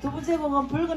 두 번째 곡은 붉은